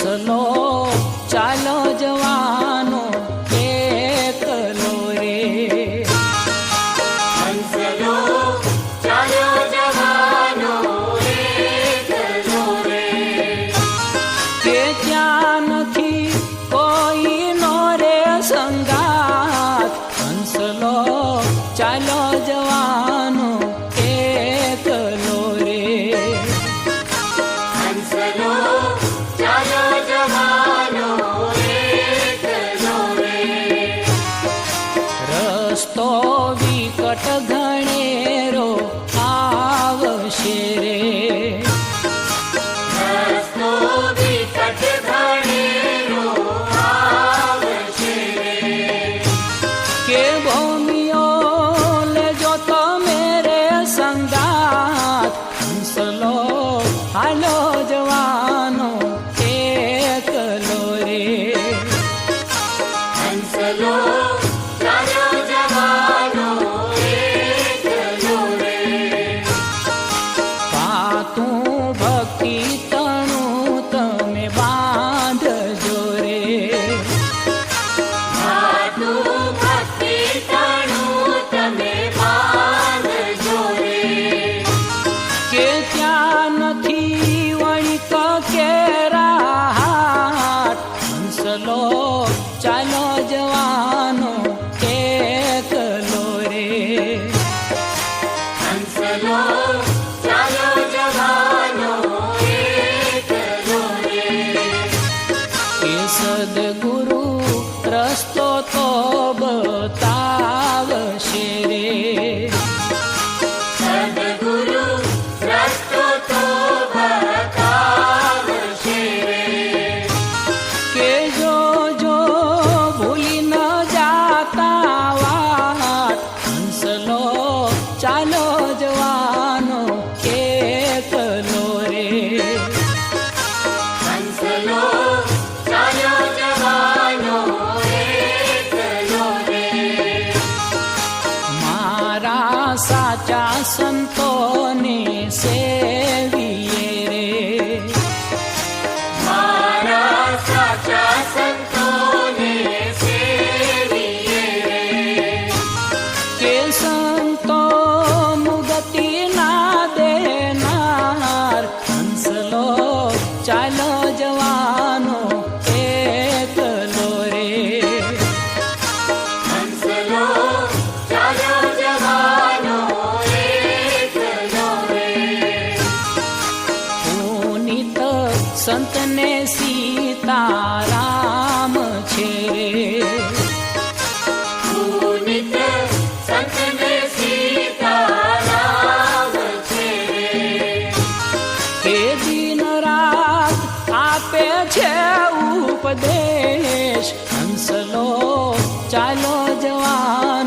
સલો ચાલો જવાનો એકલો રે. કે ત્યાં નથી કોઈ નો રે સંગાત હંસલો ચાલો જવાનો নিকট me va. the good. ખરા સાચા સંતોને સેવીએ રે. મારા સાચા સંતોને સેવીએ રે. ચાલો જવાનો સંતને સીતારામ છે. છે. ઉપદેશ. હંસલો ચાલો જવા